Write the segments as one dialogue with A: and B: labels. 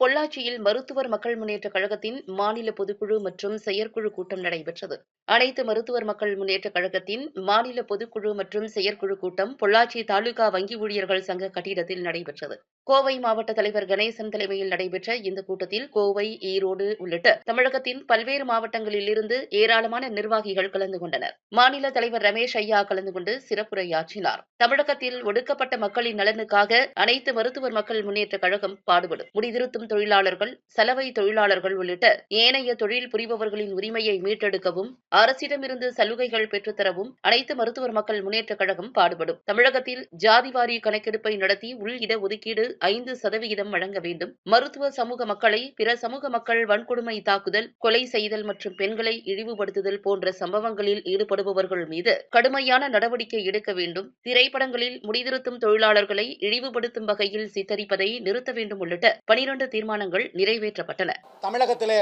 A: பொள்ளாச்சியில் மருத்துவர் மக்கள் முன்னேற்றக் கழகத்தின் மாநில பொதுக்குழு மற்றும் செயற்குழு கூட்டம் நடைபெற்றது. அனைத்து மருத்துவர் மக்கள் முன்னேற்றக் கழகத்தின் மாநில பொதுக்குழு மற்றும் செயற்குழு கூட்டம் பொள்ளாச்சி தாலுகா வங்கி ஊழியர்கள் சங்க கட்டிடத்தில் நடைபெற்றது. கோவை மாவட்ட தலைவர் கணேசன் தலைமையில் நடைபெற்ற இந்த கூட்டத்தில் கோவை ஈரோடு உள்ளிட்ட தமிழகத்தின் பல்வேறு மாவட்டங்களில் இருந்து ஏராளமான நிர்வாகிகள் கலந்து கொண்டனர். மாநில தலைவர் ரமேஷ் ஐயா கலந்து கொண்டு சிறப்புரையாற்றினார். தமிழகத்தில் ஒடுக்கப்பட்ட மக்களின் நலனுக்காக அனைத்து மருத்துவர் மக்கள் முன்னேற்றக் கழகம் பாடுபடும். முடிதிருத்தும் தொழிலாளர்கள் சலவை தொழிலாளர்கள் உள்ளிட்ட ஏனைய தொழில் புரிபவர்களின் உரிமையை மீட்டெடுக்கவும் அரசிடமிருந்து சலுகைகள் பெற்றுத்தரவும் அனைத்து மருத்துவர் மக்கள் முன்னேற்றக் கழகம் பாடுபடும். தமிழகத்தில் ஜாதிவாரி கணக்கெடுப்பை நடத்தி உள் இட ஒதுக்கீடு ஐந்து சதவிகிதம் வழங்க வேண்டும். மருத்துவ சமூக மக்களை பிற சமூக மக்கள் வன்கொடுமை தாக்குதல் கொலை செய்தல் மற்றும் பெண்களை இழிவுபடுத்துதல் போன்ற சம்பவங்களில் ஈடுபடுபவர்கள் மீது கடுமையான நடவடிக்கை எடுக்க வேண்டும். திரைப்படங்களில் முடிதிருத்தும் தொழிலாளர்களை இழிவுபடுத்தும் வகையில் சித்தரிப்பதை நிறுத்த வேண்டும் உள்ளிட்ட பனிரண்டு தீர்மானங்கள் நிறைவேற்றப்பட்டன.
B: தமிழகத்திலே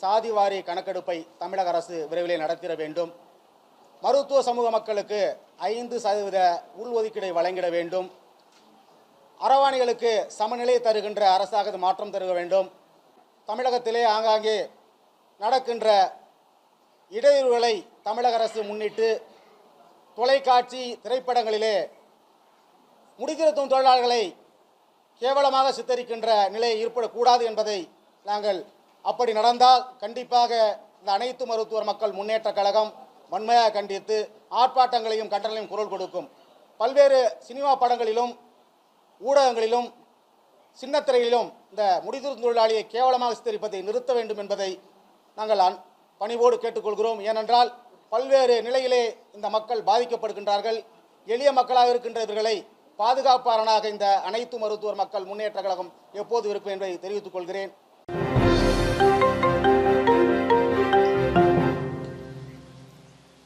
B: சாதிவாரி கணக்கெடுப்பை தமிழக அரசு விரைவிலே நடத்திட வேண்டும். மருத்துவ சமூக மக்களுக்கு ஐந்து சதவீத உள்ஒதுக்கீடை வழங்கிட வேண்டும். அரவாணிகளுக்கு சமநிலை தருகின்ற அரசாக இது மாற்றம் தருக வேண்டும். தமிழகத்திலே ஆங்காங்கே நடக்கின்ற இடையூறுகளை தமிழக அரசு முன்னிட்டு தொலைக்காட்சி திரைப்படங்களிலே முடிதிருத்தும் தொழிலாளர்களை கேவலமாக சித்தரிக்கின்ற நிலை ஏற்படக்கூடாது என்பதை நாங்கள் அப்படி நடந்தால் கண்டிப்பாக இந்த அனைத்து மருத்துவர் மக்கள் முன்னேற்ற கழகம் வன்மையாக கண்டித்து ஆர்ப்பாட்டங்களையும் கண்டனையும் குரல் கொடுக்கும். பல்வேறு சினிமா படங்களிலும் ஊடகங்களிலும் சின்னத்திரையிலும் இந்த முடிதிருத்தும் தொழிலாளியை கேவலமாக சித்தரிப்பதை நிறுத்த வேண்டும் என்பதை நாங்கள் அன்- பணிவோடு கேட்டுக்கொள்கிறோம். ஏனென்றால் பல்வேறு நிலையிலே இந்த மக்கள் பாதிக்கப்படுகின்றார்கள். எளிய மக்களாக இருக்கின்ற இவர்களை பாதுகாப்பாளனாக இந்த அனைத்து மருத்துவர் மக்கள் முன்னேற்ற கழகம் எப்போது இருக்கும் என்பதை தெரிவித்துக் கொள்கிறேன்.